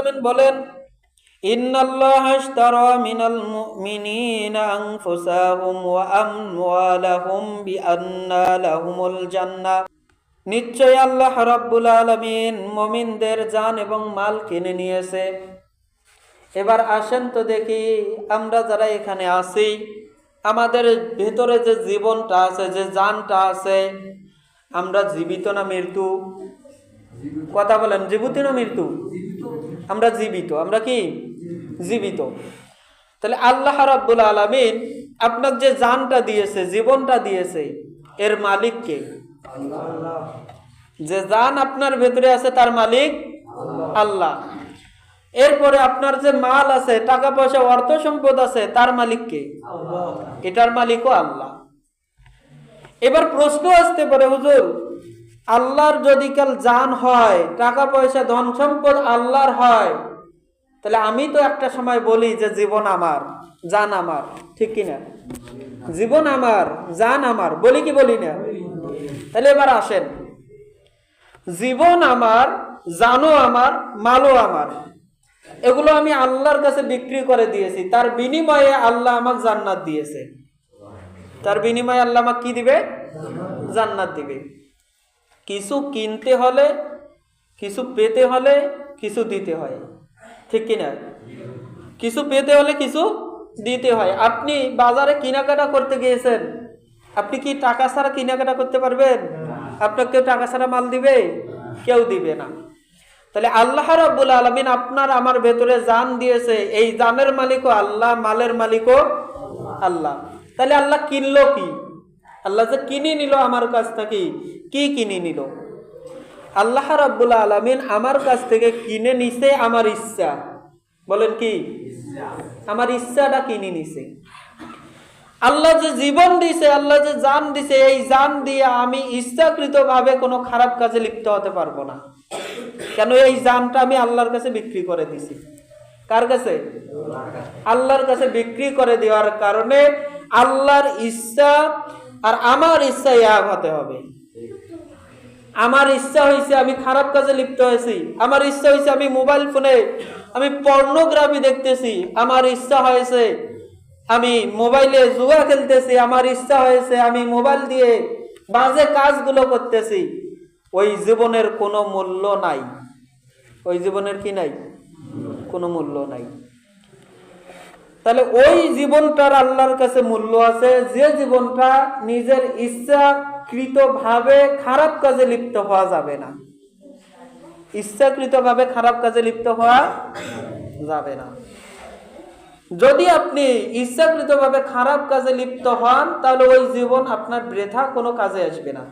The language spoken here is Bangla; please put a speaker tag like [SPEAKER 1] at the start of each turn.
[SPEAKER 1] আলামিন বলেন নিশ্চয় আল্লাহ আলামিন মুমিনদের এবং মাল কিনে নিয়েছে। এবার আসেন তো দেখি আমরা যারা এখানে আছি, আমাদের ভেতরে যে জীবনটা আছে, যে জানটা আছে, আমরা জীবিত না মৃত্যু? কথা বলেন, জীবিত না মৃত্যু? আমরা জীবিত আমরা কি? জীবিত। তাহলে আল্লাহ রাব্বুল আলামিন আপনার যে জানটা দিয়েছে জীবনটা দিয়েছে এর মালিককে যে জান আপনার ভেতরে আছে তার মালিক আল্লাহ। এরপরে আপনার যে মাল আছে টাকা পয়সা অর্থ সম্পদ আছে তার মালিককে এটার মালিকও আল্লাহ। এবার প্রশ্ন আসতে পারে হুজুর আল্লাহর যদি কাল জান হয় টাকা পয়সা ধন সম্পদ আল্লাহর হয়, তাহলে আমি তো একটা সময় বলি যে জীবন আমার, জান আমার, ঠিক কিনা? জীবন আমার, জান আমার, বলি কি বলি না? তাহলে এবার আসেন। জীবন আমার জানো আমার, মালও আমার, এগুলো আমি আল্লাহর কাছে বিক্রি করে দিয়েছি। তার বিনিময়ে আল্লাহ আমাকে জান্নাত দিয়েছে। তার বিনিময়ে আল্লাহ আমাকে কি দিবে? জান্নাত দিবে। কিছু কিনতে হলে, কিছু পেতে হলে, কিছু দিতে হয়। ঠিক কিনা? কিছু পেতে হলে কিছু দিতে হয়। আপনি বাজারে কেনাকাটা করতে গিয়েছেন, আপনি কি টাকা ছাড়া কেনাকাটা করতে পারবেন? আপনাকে কেউ টাকা ছাড়া মাল দিবে? কেউ দিবে না। তাহলে আল্লাহ রাব্বুল আলমিন আপনার আমার ভেতরে জান দিয়েছে, এই জানের মালিকও আল্লাহ, মালের মালিকও আল্লাহ। তাহলে আল্লাহ কিনলো কি? আল্লাহ যে কিনে নিল আমার কাছ থেকে, কি কিনে নিল? আল্লাহ রাব্বুল আলমিন আমার কাছ থেকে কিনে নিছে আমার ইচ্ছা। বলেন কি? আমার ইচ্ছাটা কিনে নিছে। আল্লাহ যে জীবন দিছে, আল্লাহ যে জান দিছে, এই জান দিয়ে আমি ইচ্ছাকৃত ভাবে কোনো খারাপ কাজে লিপ্ত হতে পারব না। কেন এই জানটা আমি আল্লাহর কাছে বিক্রি করে দিছি? কার কাছে? আল্লাহর কাছে বিক্রি করে দেওয়ার কারণে আল্লাহর ইচ্ছা আর আমার ইচ্ছা এক হতে হবে। আমার ইচ্ছা হয়েছে আমি খারাপ কাজে লিপ্ত হয়েছি। আমার ইচ্ছা হয়েছে আমি মোবাইল ফোনে আমি পর্নোগ্রাফি দেখতেছি। আমার ইচ্ছা হয়েছে আমি মোবাইলে জুয়া খেলতেছি। আমার ইচ্ছা হয়েছে আমি মোবাইল দিয়ে বাজে কাজগুলো করতেছি। ওই জীবনের কোনো মূল্য নাই। ওই জীবনের কি নাই? কোনো মূল্য নাই। তাহলে ওই জীবনটার আল্লাহর কাছে মূল্য আছে, যে জীবনটা নিজের ইচ্ছাকৃত ভাবে খারাপ কাজে লিপ্ত হওয়া যাবে না। ইচ্ছাকৃতভাবে খারাপ কাজে লিপ্ত হওয়া যাবে না। যদি আপনি ইচ্ছাকৃতভাবে খারাপ কাজে লিপ্ত হন, তাহলে ওই জীবন আপনার বৃথা কোনো কাজে আসবে না।